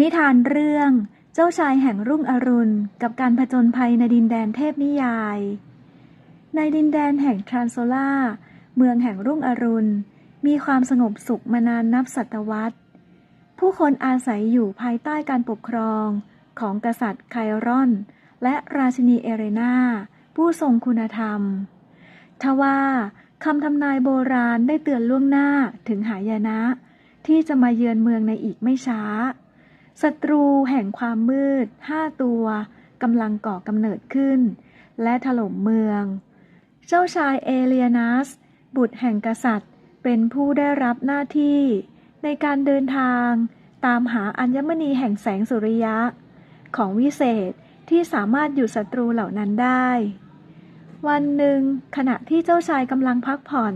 นิทานเรื่องเจ้าชายแห่งรุ่งอรุณ กับการผจญภัยในดินแดนเทพนิยาย ในดินแดนแห่งทรานโซล่า เมืองแห่งรุ่งอรุณ มีความสงบสุขมานานนับศตวรรษ ผู้คนอาศัยอยู่ภายใต้การปกครองของกษัตริย์ไครอน และราชินีเอเรนาผู้ทรงคุณธรรม ทว่าคำทำนายโบราณได้เตือนล่วงหน้าถึงหายนะ ที่จะมาเยือนเมืองในอีกไม่ช้า ศัตรูแห่งความมืดห้าตัวกำลังก่อกำเนิดขึ้น และถล่มเมือง เจ้าชายเอเลียนัส บุตรแห่งกษัตริย์ เป็นผู้ได้รับหน้าที่ ในการเดินทางตามหาอัญมณีแห่งแสงสุริยะ ของวิเศษที่สามารถหยุดศัตรูเหล่านั้นได้ วันหนึ่ง ขณะที่เจ้าชายกำลังพักผ่อน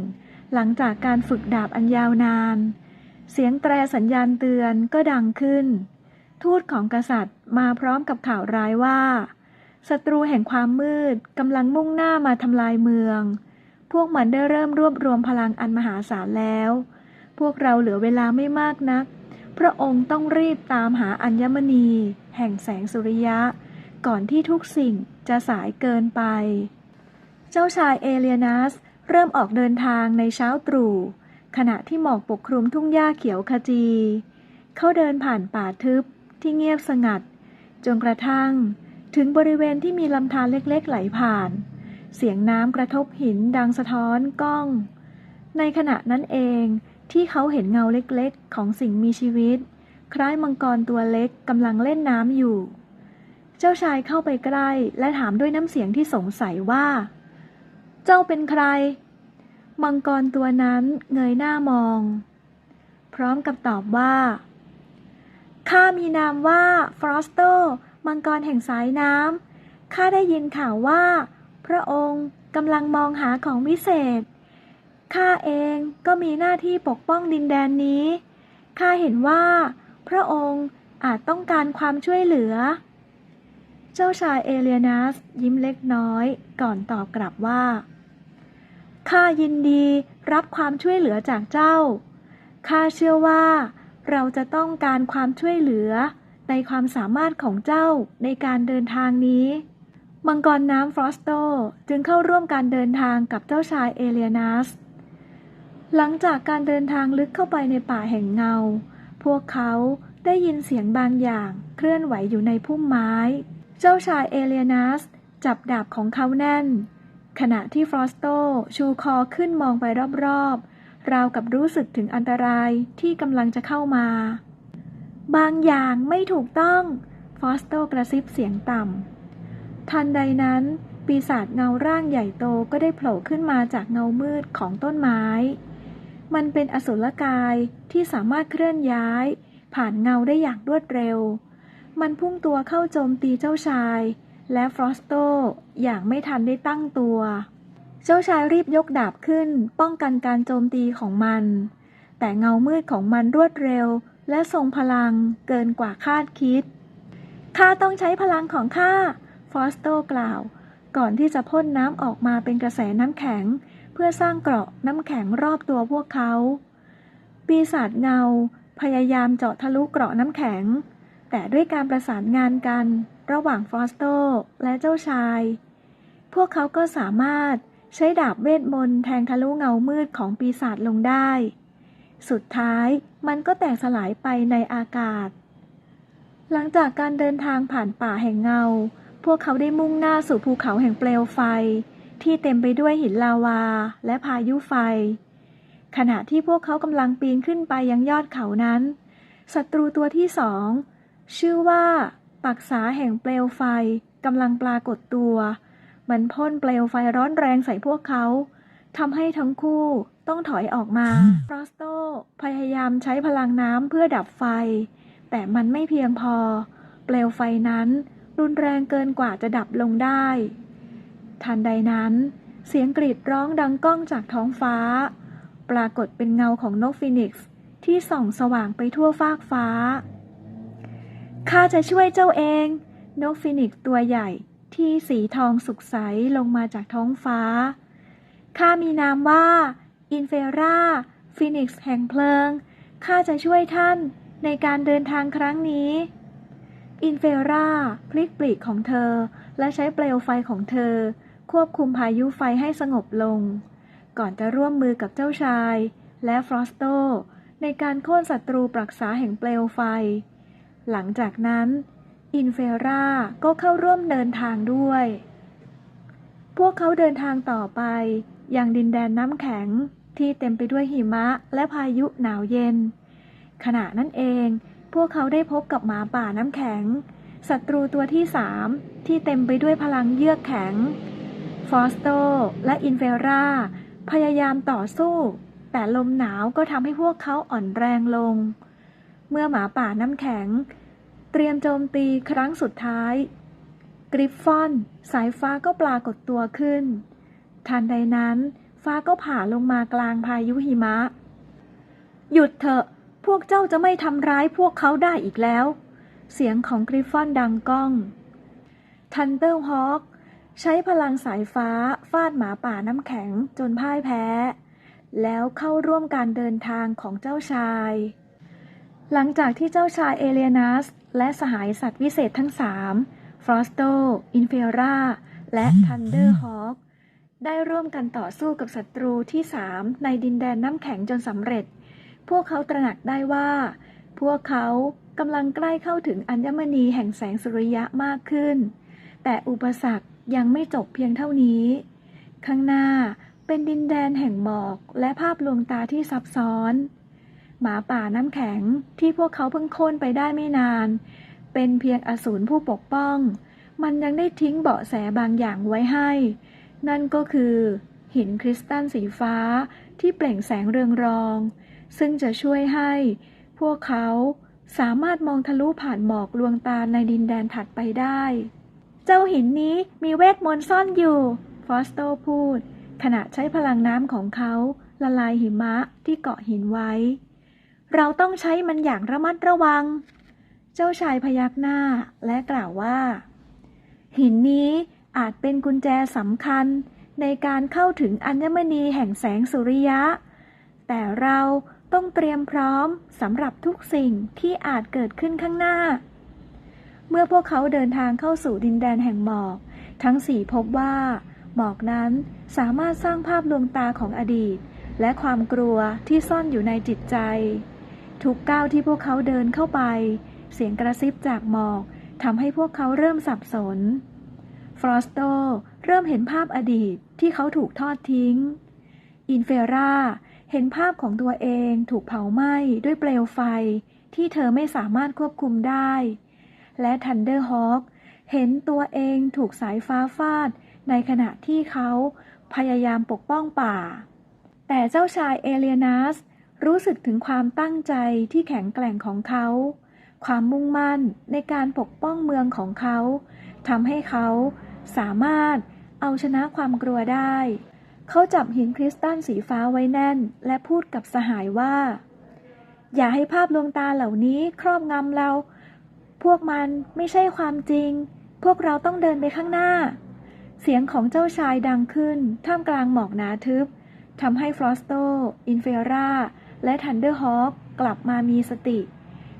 หลังจากการฝึกดาบอันยาวนาน เสียงแตรสัญญาณเตือนก็ดังขึ้น ทูตของกษัตริย์มาพร้อมกับข่าวร้ายว่าศัตรูแห่งความมืดกำลังมุ่งหน้ามาทำลายเมือง พวกมันได้เริ่มรวบรวมพลังอันมหาศาลแล้ว พวกเราเหลือเวลาไม่มากนัก พระองค์ต้องรีบตามหาอัญมณี แห่งแสงสุริยะ ก่อนที่ทุกสิ่งจะสายเกินไป เจ้าชายเอเลียนัสเริ่มออกเดินทางในเช้าตรู่ ขณะที่หมอกปกคลุมทุ่งหญ้าเขียวขจี เขาเดินผ่านป่าทึบ ที่เงียบสงัด จนกระทั่ง ถึงบริเวณที่มีลำธารเล็กๆ ไหลผ่าน เสียงน้ำกระทบหินดังสะท้อนก้อง ในขณะนั้นเองที่เขาเห็นเงาเล็กๆ ของสิ่งมีชีวิต คล้ายมังกรตัวเล็กกำลังเล่นน้ำอยู่ เจ้าชายเข้าไปใกล้และถามด้วยน้ำเสียงที่สงสัยว่า เจ้าเป็นใคร มังกรตัวนั้นเงยหน้ามอง พร้อมกับตอบว่า ข้ามีนามว่าฟรอสโตมังกรแห่งสายน้ำข้าได้ยินข่าวว่า พระองค์กำลังมองหาของวิเศษข้าเองก็มีหน้าที่ปกป้องดินแดนนี้ข้าเห็นว่า พระองค์อาจต้องการความช่วยเหลือ เจ้าชายเอเลียนัสยิ้มเล็กน้อย ก่อนตอบกลับว่าข้ายินดีรับความช่วยเหลือจากเจ้าข้าเชื่อว่า เราจะต้องการความช่วยเหลือในความสามารถของเจ้าในการเดินทางนี้ มังกรน้ำฟรอสโตจึงเข้าร่วมการเดินทางกับเจ้าชายเอเลียนัส หลังจากการเดินทางลึกเข้าไปในป่าแห่งเงา พวกเขาได้ยินเสียงบางอย่างเคลื่อนไหวอยู่ในพุ่มไม้ เจ้าชายเอเลียนัสจับดาบของเขาแน่น ขณะที่ฟรอสโตชูคอขึ้นมองไปรอบๆ ราวกับรู้สึกถึงอันตรายที่กำลังจะเข้ามา บางอย่างไม่ถูกต้อง ฟอสโตกระซิบเสียงต่ำ ทันใดนั้น ปีศาจเงาร่างใหญ่โตก็ได้โผล่ขึ้นมาจากเงามืดของต้นไม้ มันเป็นอสุรกายที่สามารถเคลื่อนย้าย ผ่านเงาได้อย่างรวดเร็ว มันพุ่งตัวเข้าโจมตีเจ้าชาย และฟรอสโตอย่างไม่ทันได้ตั้งตัว เจ้าชายรีบยกดาบขึ้น ป้องกันการโจมตีของมัน แต่เงามืดของมันรวดเร็ว และทรงพลังเกินกว่าคาดคิด ข้าต้องใช้พลังของข้า ฟอสโตกล่าว ก่อนที่จะพ่นน้ำออกมาเป็นกระแสน้ำแข็ง เพื่อสร้างเกราะน้ำแข็งรอบตัวพวกเขา ปีศาจเงา พยายามเจาะทะลุเกราะน้ำแข็ง แต่ด้วยการประสานงานกัน ระหว่างฟอสโตและเจ้าชาย พวกเขาก็สามารถ ใช้ดาบเวทมนต์แทงทะลุเงามืดของปีศาจลงได้ สุดท้ายมันก็แตกสลายไปในอากาศ หลังจากการเดินทางผ่านป่าแห่งเงา พวกเขาได้มุ่งหน้าสู่ภูเขาแห่งเปลวไฟ ที่เต็มไปด้วยหินลาวาและพายุไฟ ขณะที่พวกเขากำลังปีนขึ้นไปยังยอดเขานั้น ศัตรูตัวที่สองชื่อว่า ปักษาแห่งเปลวไฟกำลังปรากฏตัว มันพ่นเปลวไฟร้อนแรงใส่พวกเขาทำให้ทั้งคู่ต้องถอยออกมาฟรอสโตพยายามใช้พลังน้ำเพื่อดับไฟ แต่มันไม่เพียงพอ เปลวไฟนั้นรุนแรงเกินกว่าจะดับลงได้ ทันใดนั้น เสียงกรีดร้องดังก้องจากท้องฟ้า ปรากฏเป็นเงาของนกฟีนิกซ์ที่ส่องสว่างไปทั่วฟากฟ้า ข้าจะช่วยเจ้าเอง นกฟีนิกซ์ตัวใหญ่ ที่สีทองสุกใสลงมาจากท้องฟ้า ข้ามีนามว่า อินเฟราฟีนิกซ์แห่งเพลิง ข้าจะช่วยท่านในการเดินทางครั้งนี้ อินเฟราพลิกปลีกของเธอ และใช้เปลวไฟของเธอ ควบคุมพายุไฟให้สงบลง ก่อนจะร่วมมือกับเจ้าชาย และฟรอสโต ในการโค่นศัตรูปรักษาแห่งเปลวไฟ หลังจากนั้น อินเฟราก็เข้าร่วมเดินทางด้วย พวกเขาเดินทางต่อไปยังดินแดนน้ำแข็งที่เต็มไปด้วยหิมะและพายุหนาวเย็น ขณะนั้นเอง พวกเขาได้พบกับหมาป่าน้ำแข็งศัตรูตัวที่สามที่เต็มไปด้วยพลังเยือกแข็ง ฟอสโตและอินเฟราพยายามต่อสู้ แต่ลมหนาวก็ทำให้พวกเขาอ่อนแรงลง เมื่อหมาป่าน้ำแข็ง เตรียมโจมตีครั้งสุดท้าย กริฟฟอน สายฟ้าก็ปรากฏตัวขึ้น ทันใดนั้น ฟ้าก็ผ่าลงมากลางพายุหิมะ หยุดเถอะ พวกเจ้าจะไม่ทำร้ายพวกเขาได้อีกแล้ว เสียงของกริฟฟอนดังก้อง ทันเตอร์ฮอคใช้พลังสายฟ้าฟาดหมาป่าน้ำแข็งจนพ่ายแพ้ แล้วเข้าร่วมการเดินทางของเจ้าชาย หลังจากที่เจ้าชายเอเลียนัส และสหายสัตว์วิเศษทั้งสามฟรอสโต อินเฟราและทันเดอร์ฮอคได้ร่วมกันต่อสู้กับศัตรูที่สามในดินแดนน้ำแข็งจนสำเร็จ พวกเขาตระหนักได้ว่า พวกเขากำลังใกล้เข้าถึงอัญมณีแห่งแสงสุริยะมากขึ้น แต่อุปสรรคยังไม่จบเพียงเท่านี้ ข้างหน้าเป็นดินแดนแห่งหมอกและภาพลวงตาที่ซับซ้อน หมาป่าน้ำแข็งที่พวกเขาเพิ่งโค่นไปได้ไม่นาน เป็นเพียงอสูรผู้ปกป้อง มันยังได้ทิ้งเบาะแสบางอย่างไว้ให้ นั่นก็คือ หินคริสตัลสีฟ้าที่เปล่งแสงเรืองรอง ซึ่งจะช่วยให้ พวกเขาสามารถมองทะลุผ่านหมอกลวงตาในดินแดนถัดไปได้ เจ้าหินนี้มีเวทมนต์ซ่อนอยู่ ฟอสโตพูด ขณะใช้พลังน้ำของเขาละลายหิมะที่เกาะหินไว้ เราต้องใช้มันอย่างระมัดระวัง เจ้าชายพยักหน้าและกล่าวว่า หินนี้อาจเป็นกุญแจสำคัญในการเข้าถึงอัญมณีแห่งแสงสุริยะ แต่เราต้องเตรียมพร้อมสำหรับทุกสิ่งที่อาจเกิดขึ้นข้างหน้า เมื่อพวกเขาเดินทางเข้าสู่ดินแดนแห่งหมอก ทั้งสี่พบว่า หมอกนั้นสามารถสร้างภาพลวงตาของอดีต และความกลัวที่ซ่อนอยู่ในจิตใจ ทุกก้าวที่พวกเขาเดินเข้าไป เสียงกระซิบจากหมอกทำให้พวกเขาเริ่มสับสน ฟรอสโตเริ่มเห็นภาพอดีตที่เขาถูกทอดทิ้ง อินเฟราเห็นภาพของตัวเองถูกเผาไหม้ด้วยเปลวไฟที่เธอไม่สามารถควบคุมได้ และทันเดอร์ฮอคเห็นตัวเองถูกสายฟ้าฟาด ในขณะที่เขาพยายามปกป้องป่า แต่เจ้าชายเอเลียนัส รู้สึกถึงความตั้งใจที่แข็งแกร่งของเขา ความมุ่งมั่นในการปกป้องเมืองของเขาทำให้เขาสามารถเอาชนะความกลัวได้ เขาจับหินคริสตัลสีฟ้าไว้แน่น และพูดกับสหายว่า อย่าให้ภาพลวงตาเหล่านี้ครอบงำเรา พวกมันไม่ใช่ความจริง พวกเราต้องเดินไปข้างหน้า เสียงของเจ้าชายดังขึ้น ท่ามกลางหมอกหนาทึบทำให้ฟรอสโต อินเฟรา และทันเดอร์ฮอคกลับมามีสติ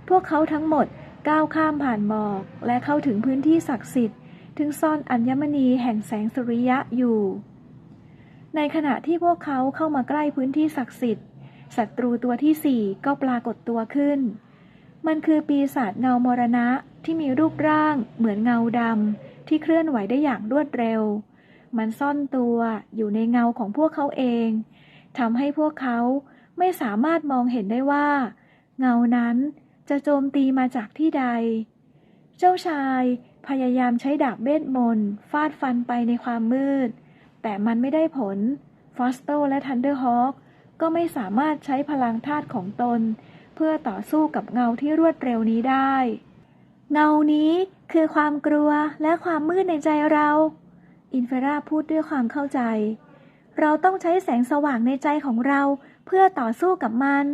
พวกเขาทั้งหมดก้าวข้ามผ่านหมอกและเข้าถึงพื้นที่ศักดิ์สิทธิ์ ถึงซ่อนอัญมณีแห่งแสงสุริยะอยู่ ในขณะที่พวกเขาเข้ามาใกล้พื้นที่ศักดิ์สิทธิ์ศัตรูตัวที่สี่ก็ปรากฏตัวขึ้น มันคือปีศาจเงามรณะที่มีรูปร่างเหมือนเงาดำที่เคลื่อนไหวได้อย่างรวดเร็ว มันซ่อนตัวอยู่ในเงาของพวกเขาเองทำให้พวกเขา ไม่สามารถมองเห็นได้ว่า เงานั้นจะโจมตีมาจากที่ใด เจ้าชายพยายามใช้ดาบเบสมนฟาดฟันไปในความมืด แต่มันไม่ได้ผล ฟอสโตและทันเดอร์ฮอคก็ไม่สามารถใช้พลังธาตุของตน เพื่อต่อสู้กับเงาที่รวดเร็วนี้ได้ เงานี้คือความกลัวและความมืดในใจเรา อินเฟราพูดด้วยความเข้าใจ เราต้องใช้แสงสว่างในใจของเรา เพื่อต่อสู้กับมัน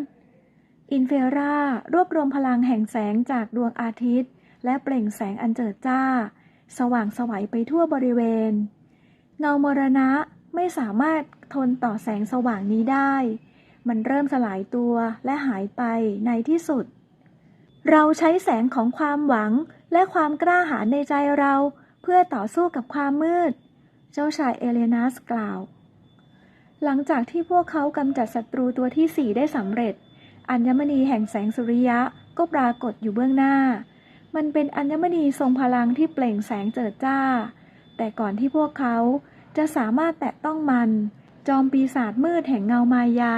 อินเฟรารวบรวมพลังแห่งแสงจากดวงอาทิตย์ และเปล่งแสงอันเจิดจ้า สว่างสวัยไปทั่วบริเวณ เงามรณะไม่สามารถทนต่อแสงสว่างนี้ได้ มันเริ่มสลายตัวและหายไปในที่สุด เราใช้แสงของความหวังและความกล้าหาญในใจเรา เพื่อต่อสู้กับความมืด เจ้าชายเอเลนัสกล่าว หลังจากที่พวกเขากำจัดศัตรูตัวที่สี่ได้สำเร็จ อัญมณีแห่งแสงสุริยะก็ปรากฏอยู่เบื้องหน้า มันเป็นอัญมณีทรงพลังที่เปล่งแสงเจิดจ้า แต่ก่อนที่พวกเขาจะสามารถแตะต้องมัน จอมปีศาจมืดแห่งเงามายา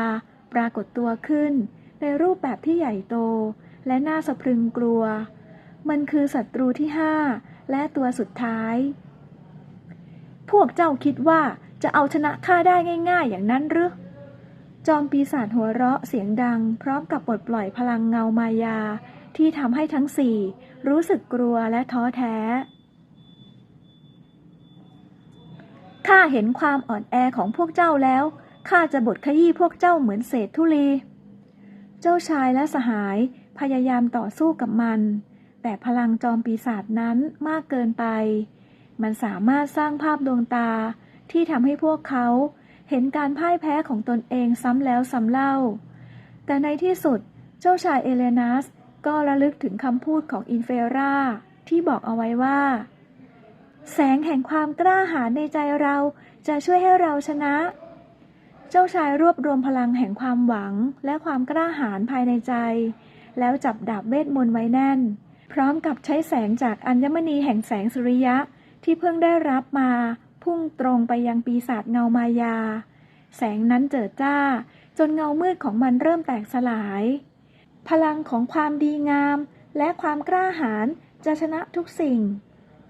ปรากฏตัวขึ้น ในรูปแบบที่ใหญ่โต และน่าสะพรึงกลัว มันคือศัตรูที่ห้าและตัวสุดท้าย พวกเจ้าคิดว่า จะเอาชนะข้าได้ง่ายๆ อย่างนั้นหรือจอมปีศาจหัวเราะเสียงดัง พร้อมกับปลดปล่อยพลังเงามายา ที่ทำให้ทั้งสี่ รู้สึกกลัวและท้อแท้ข้าเห็นความอ่อนแอของพวกเจ้าแล้วข้าจะบดขยี้พวกเจ้าเหมือนเศษธุลี เจ้าชายและสหายพยายามต่อสู้กับมัน แต่พลังจอมปีศาจนั้นมากเกินไป มันสามารถสร้างภาพดวงตา ที่ทำให้พวกเขาเห็นการพ่ายแพ้ของตนเองซ้ำแล้วซ้ำเล่า แต่ในที่สุดเจ้าชายเอเลนัสก็ระลึกถึงคำพูดของอินเฟราที่บอกเอาไว้ว่า แสงแห่งความกล้าหาญในใจเราจะช่วยให้เราชนะ เจ้าชายรวบรวมพลังแห่งความหวังและความกล้าหาญภายในใจ แล้วจับดาบเวทมนต์ไว้แน่น พร้อมกับใช้แสงจากอัญมณีแห่งแสงสุริยะที่เพิ่งได้รับมา พุ่งตรงไปยังปีศาจเงามายา แสงนั้นเจิดจ้า จนเงามืดของมันเริ่มแตกสลาย พลังของความดีงาม และความกล้าหาญจะชนะทุกสิ่ง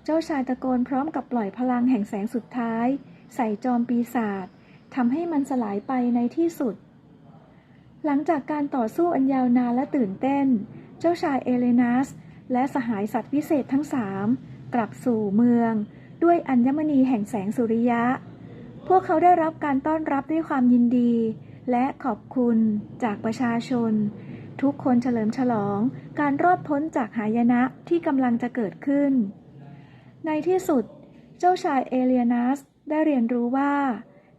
เจ้าชายตะโกนพร้อมกับปล่อยพลังแห่งแสงสุดท้าย ใส่จอมปีศาจทำให้มันสลายไปในที่สุด หลังจากการต่อสู้อันยาวนานและตื่นเต้น เจ้าชายเอเลนัสและสหายสัตว์วิเศษทั้งสามกลับสู่เมือง ด้วยอัญมณีแห่งแสงสุริยะ พวกเขาได้รับการต้อนรับด้วยความยินดี และขอบคุณจากประชาชน ทุกคนเฉลิมฉลองการรอดพ้นจากหายนะที่กำลังจะเกิดขึ้น ในที่สุด เจ้าชายเอเลียนัสได้เรียนรู้ว่า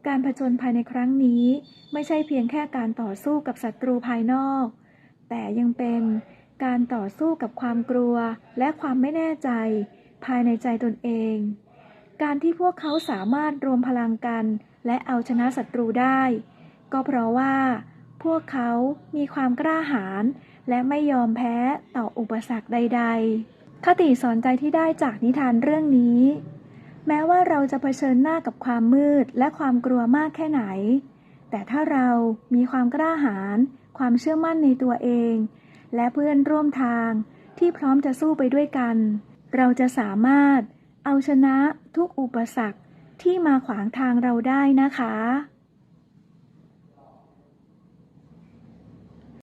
การผจญภัยในครั้งนี้ ไม่ใช่เพียงแค่การต่อสู้กับศัตรูภายนอก แต่ยังเป็นการต่อสู้กับความกลัวและความไม่แน่ใจ ภายในใจตนเอง การที่พวกเขาสามารถรวมพลังกันและเอาชนะศัตรูได้ ก็เพราะว่า พวกเขามีความกล้าหาญและไม่ยอมแพ้ต่ออุปสรรคใด ๆ คติสอนใจที่ได้จากนิทานเรื่องนี้ แม้ว่าเราจะเผชิญหน้ากับความมืดและความกลัวมากแค่ไหน แต่ถ้าเรามีความกล้าหาญความเชื่อมั่นในตัวเอง และเพื่อนร่วมทางที่พร้อมจะสู้ไปด้วยกัน เราจะสามารถ เอาชนะทุกอุปสรรคที่มาขวางทางเราได้นะคะ